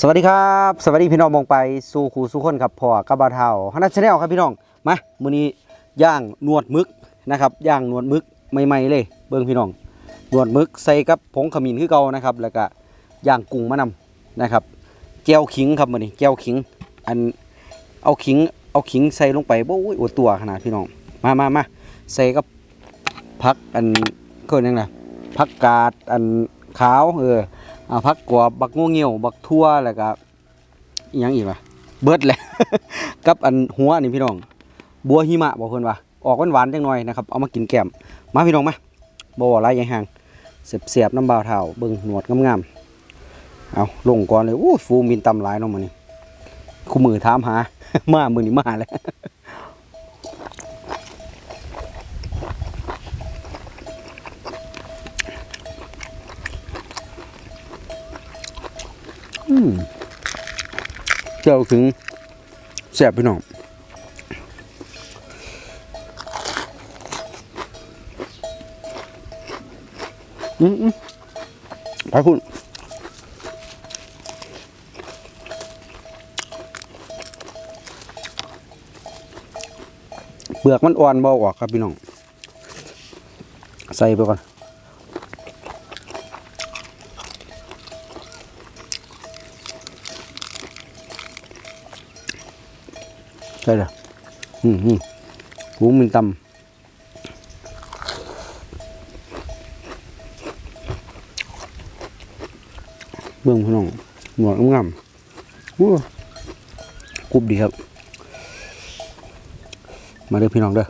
สวัสดีครับ สวัสดีพี่น้องมองไปสู่ครูสู่คนครับพ่อกับบาเทาฮันนัชแนลครับพี่น้องมามื้อนี้ย่างนวดมึกนะครับย่างนวดมึกใหม่ๆเลย เบิ่งพี่น้องนวดมึกใส่กับผงขมิ้นคือเก่านะครับ แล้วก็ย่างกุ้งมะนำนะครับแก้วขิงครับมื้อนี้แก้วขิง อันเอาขิงเอาขิงใส่ลงไปโอ้ยอวดตัวขนาดพี่น้องมามามาใส่กับผักอันก็ยังไงผักกาดอันขาวเออ อ่าผักกวาบักงูเงี่ยวบักทั่วแล้วก็อิหยังอีกวะเบิดแหละ กับอันหัวนี่พี่น้อง บัวหิมะบอกเพิ่นว่าออกหวานๆจังหน่อยนะครับเอามากินแก้มมาพี่น้องมาบ่ว่าหลายย่างห่างเสียบๆน้ำบ่าวเท้าเบิ่งหนวดงามๆเอาลงก่อนเลยโอ้ฟูมินตำลายเนาะมื้อนี้คู่มือถามหา มามือนี้มาแล้ว เจ้าถึงแสบพี่น้องอืมอืมไปคุณเปลือกมันอ่อนเบาออกครับพี่น้อง ใส่ไปก่อน ใช่เลยอืมอืมหูมันตำเบื้องพี่น้องหนวดงามอู้กรุบดีครับ มาเด้อพี่น้องเด้อ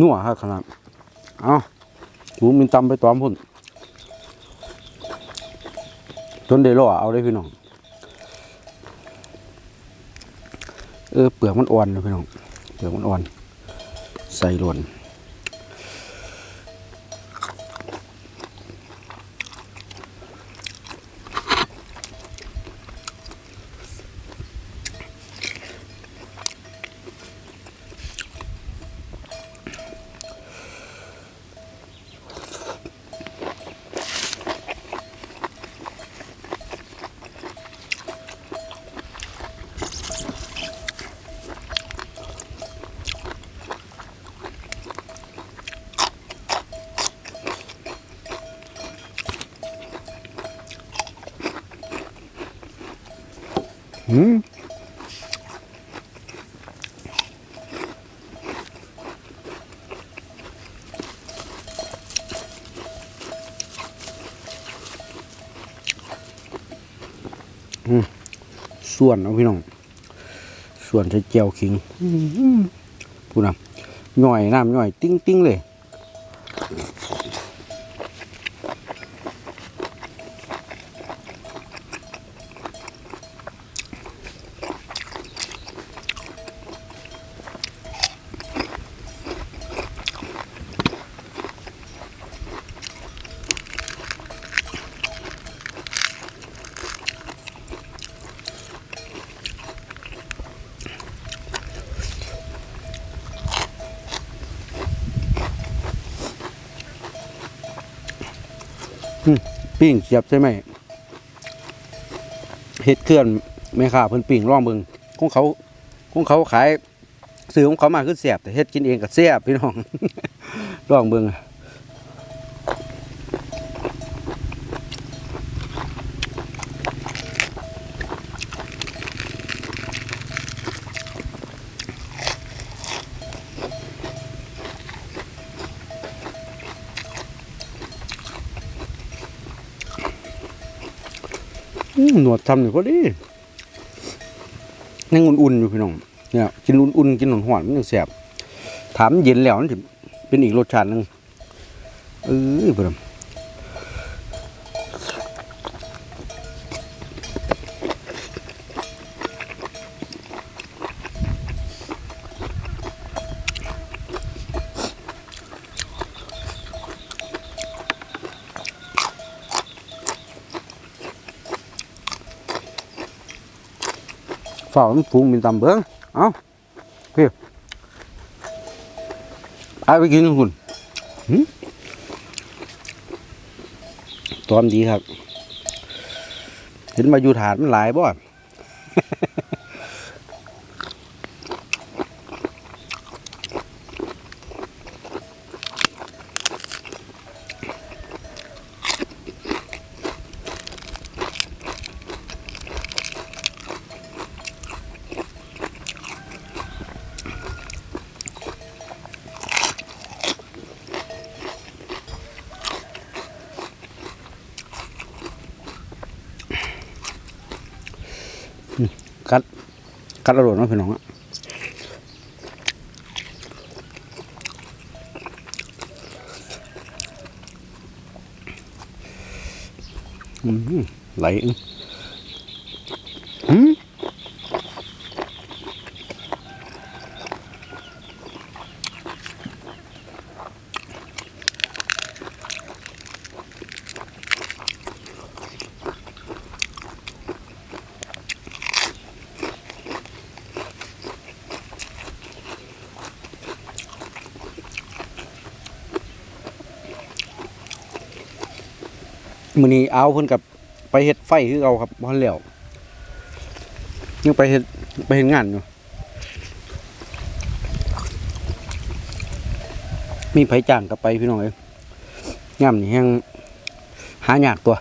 นัวครับขนาด เอาหูมินตำไปตอมพุ่น จนได้รอเอาได้พี่น้อง เออเปลือกมันอ่อนนะพี่น้อง เปลือกมันอ่อน ใส่หล่น อืมส่วนเอาพี่น้อง ส่วนใช้เจียวขิงพูดนะย่อยน้ำย่อย ติ้งติ้งเลย ปิ้งเสียบใช่ไหมเฮ็ดเคลื่อนแม่ค้าเพิ่นปิ้งร่องเบิงของเขาของเขาขายซื้อของเขามาคือเสียบแต่เฮ็ดกินเองก็เสียบพี่น้องร่องเบิงอื้อ ดทำนี่พอดียังอุ่นๆอยู่พี่น้องเนี่ยกินอุ่นๆกินหอนๆมันยังแสบถามเย็นแล้วนั่นสิเป็นอีกรสชาติหนึงเออพี่น้อง ฝ่ามันฟูงมินตำเบิ้งเอ้าพี่เอาไปกินคุณตอมดีครับ เห็นมาอยู่ฐานมันหลายบ่ กัด กัดอร่อยนะพี่น้องอะอืมไหล มื้อนี้เอาเพิ่นกับไปเฮ็ดไฟคือเอาครับบ่ทันแล้วยังไปเฮ็ดไปเฮ็ดงานอยู่มีไผจ้างก็ไปพี่น้องเอ้ยย่ำนี่แฮงหายากตัว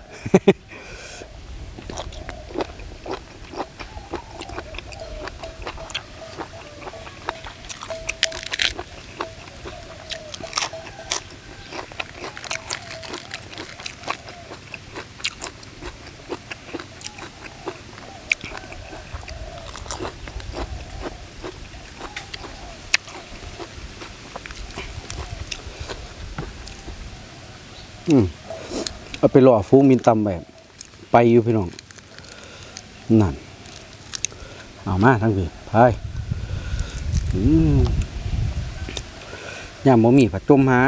อืมเอาไปหล่อฟูงมินตำแบบไปอยู่พี่น้อง นั่น เอามาทั้งพี่พายอืมย่ามบ่มีผัดจมหา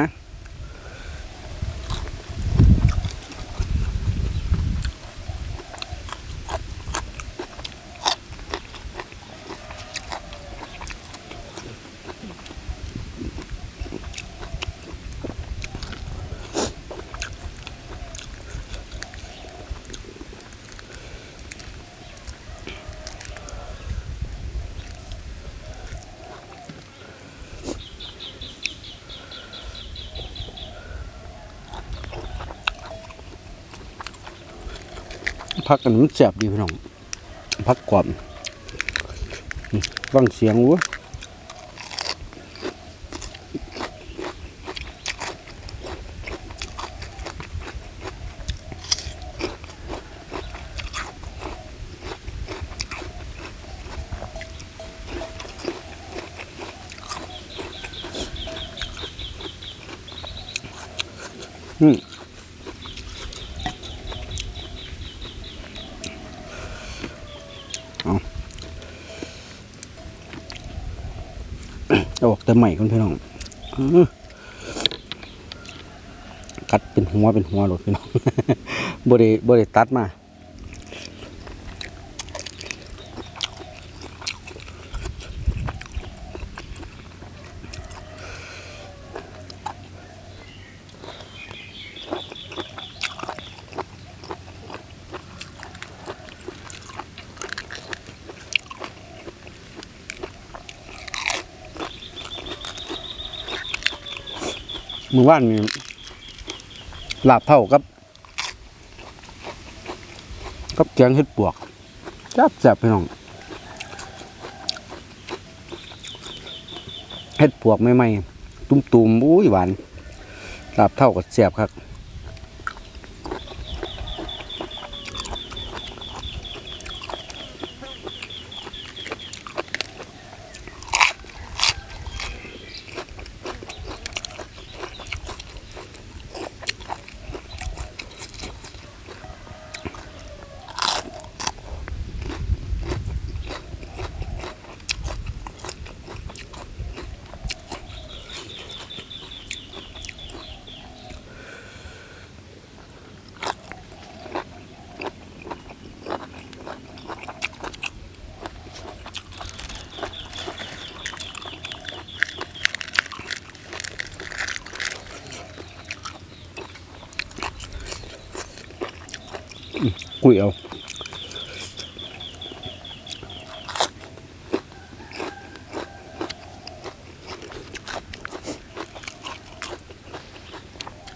พักกันมันแสบดีพี่น้องพักก่อนฟังเสียงวัวอืม แต่ใหม่คนพี่น้องกัดเป็นหัวเป็นหัวหลดพี่น้องบริบริตัดมา มือว่านนี่ลาบเท่ากับกับแกงเห็ดปวกจับจับพี่น้องเห็ดปวกใหม่ๆตุ้มๆอุ้ยหวานลาบเท่ากับแซ่บครับ กุยเอา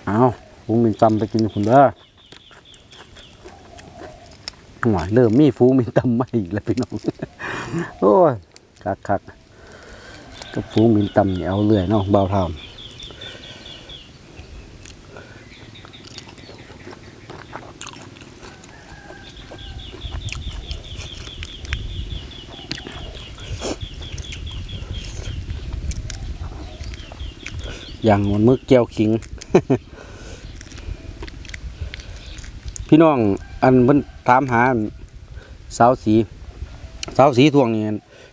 เอาฟูงมินตำไปกินคุณเด้อหวายเริ่มมีฟูงมินตำมาอีกแล้วพี่น้อง โอ้ยคักคักๆกับฟูงมินตำเนี่ยเอาเรื่อยเนาะเบาท่า อย่างมันมึกแก้วขิง พี่น้องอันเพิ่นถามหาสาวสี สาวสีทวงนี่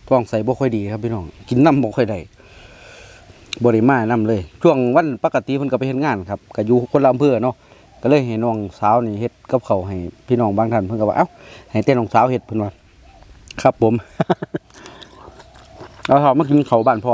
ทวงใส่บ่ค่อยดีครับพี่น้อง กินน้ำบ่ค่อยได้บ่ได้มาน้ำเลย ช่วงวันปกติเพิ่นก็ไปเฮ็ดงานครับก็อยู่คนละอำเภอเนาะก็เลยให้น้องสาวนี่เฮ็ดกับเขาให้พี่น้องบางท่านเพิ่นก็ว่าเอ้าให้แต่น้องสาวเฮ็ดเพิ่นว่าครับผม เราถามมากินเขาบ้านพอ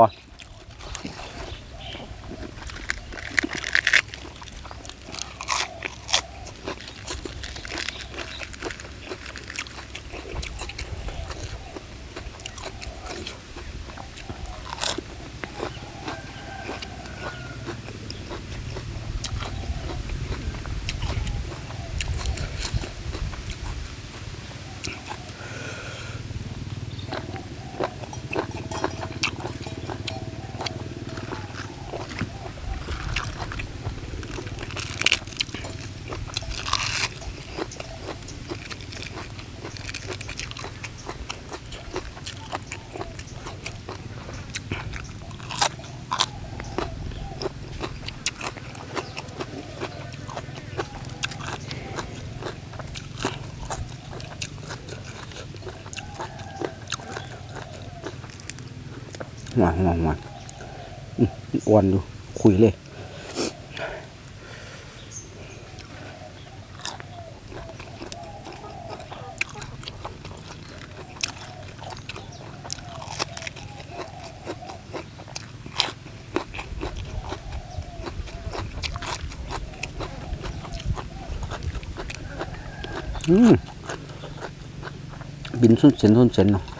วานหวานหวานอืมอ้วนดูคุยเลยอืมบินสุดเส้นสุดเส้นเนาะ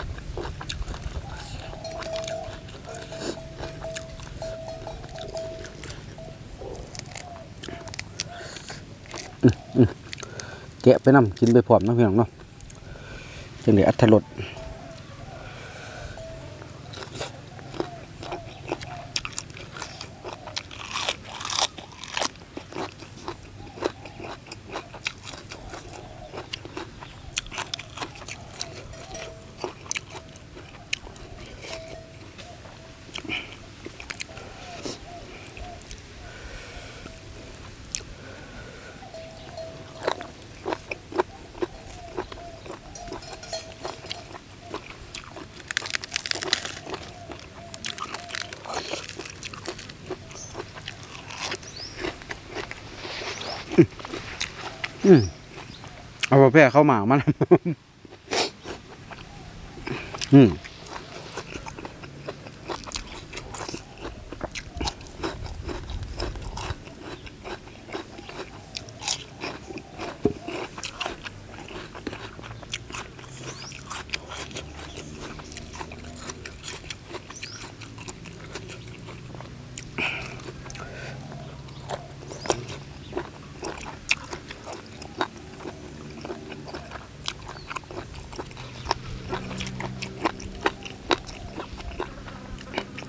แกะไปนำกินไปพร้อมเนาะพี่น้องเนาะจังได๋อัตรส อืมเอาแพร่เภทเข้ามามันอืม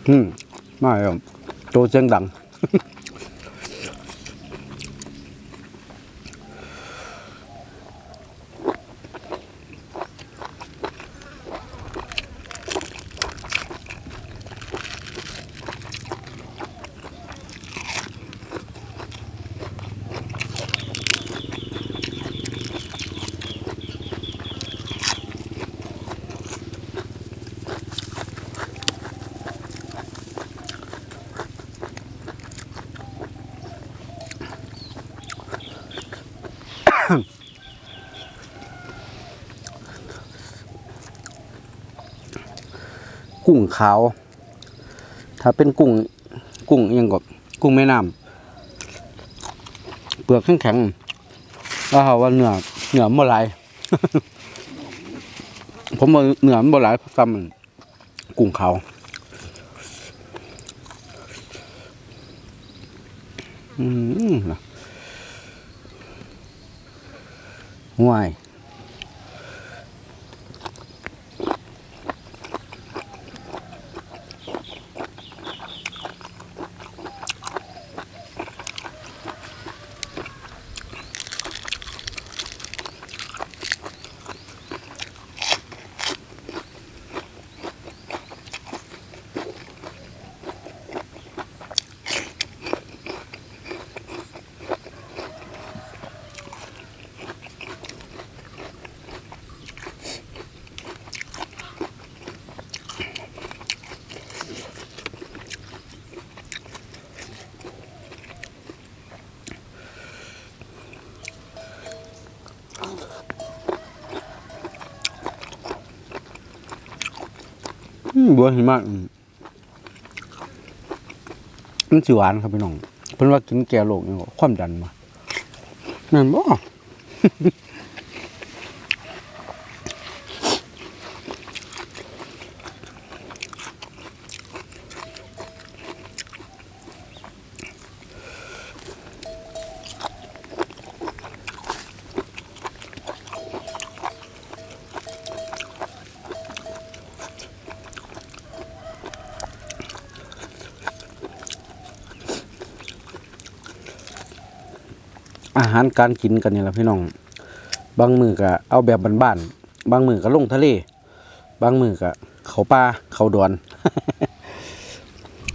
อืมไมาแล้วโตเสียงดัง กุ้งขาว ถ้าเป็นกุ้งกุ้งอิหยังกับกุ้งแม่น้ำเปลือกแข็งๆแล้วเขาว่าเนื้อเหนือบ่หลายผมว่าเหนือมันบ่หลายซ้ำมันกุ้งขาอืมนะห่วย บัวหิมะมันสิหวานครับพี่น้อง เพิ่นว่ากินแก่โรคนี่ความดันมานั่นบ่ อาหารการกินกันนี่แหละพี่น้อง บางมือก็เอาแบบบ้านๆ บางมือก็ลงทะเล บางมือก็เขาป่าเขาดอน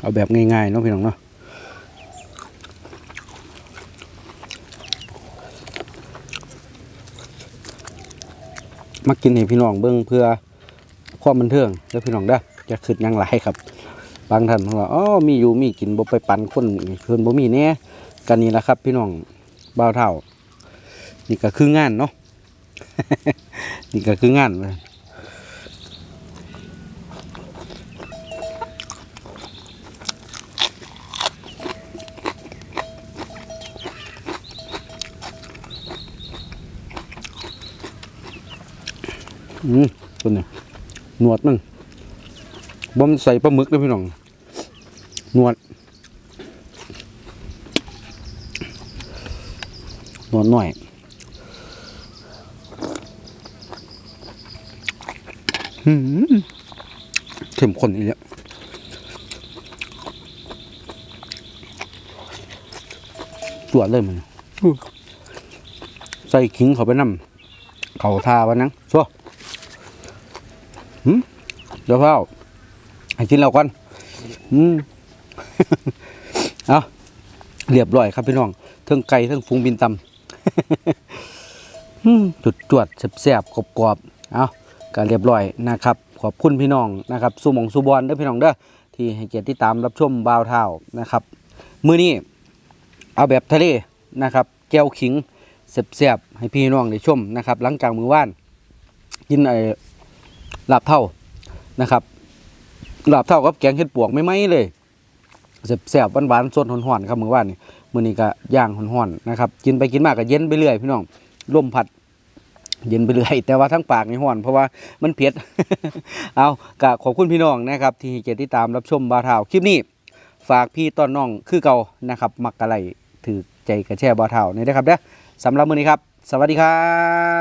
เอาแบบง่ายๆเนาะพี่น้องเนาะมากินให้พี่น้องเบิ่งเพื่อความบันเทิงแล้วพี่น้องเด้จะขึ้นยังหลครับ บางท่านเพิ่นว่าอ๋อมีอยู่มีกินบ่ไปปันคนเพิ่นบ่มีแน่กันนี่แหละครับ พี่น้อง บ่าวเท่า นี่ก็คืองานเนาะ นี่ก็คืองานเลยอืมตัวนี้หนวดมันบ่มใส่ปลาหมึกเลยพี่น้อง หนวด นวดหน่อยหืมเข้มข้นอีกแล้วตรวจเลยมันอื้อใส่ขิงเขาไปน้ำเขาทาวะนังชัวหืมเดี๋ยวเฝ้าให้กินเราก่อนอืมเอาเรียบร้อยครับพี่น้อง เทั้งไก่เทั้งฟูงบินตำอืม จุดจวดแซ่บๆกรอบๆเอาก็เรียบร้อยนะครับ ขอบคุณพี่น้องนะครับสุหมองสุบอลเด้อพี่น้องเด้อที่ให้เกียรติติดตามรับชมบาวเท้านะครับ มื้อนี้เอาแบบทะเลนะครับ แก้วขิงแซ่บๆให้พี่น้องได้ชมนะครับ หลังจากมือว่าน กินไอ้ลาบเท่านะครับลาบเท่ากับแกงเห็ดปวกไม่ไหมเลยแซ่บๆหวานๆสดหอนๆครับมือว่านนี่ มื้อนี้ก็ย่างหอนๆนะครับ กินไปกินมากก็เย็นไปเรื่อยพี่น้องลมผัด เย็นไปเรื่อยแต่ว่าทั้งปากนี่ห้อน เพราะว่ามันเผ็ดเอากะขอบคุณพี่น้องนะครับ ที่เกียรติติดตามรับชมบาเท่าคลิปนี้ ฝากพี่ต้อนน้องคือเก่านะครับ มักกะไหลถือใจกระแช่บาเท่านี่นะครับเด้อสำหรับมื้อนี้ครับ สวัสดีครั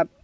บ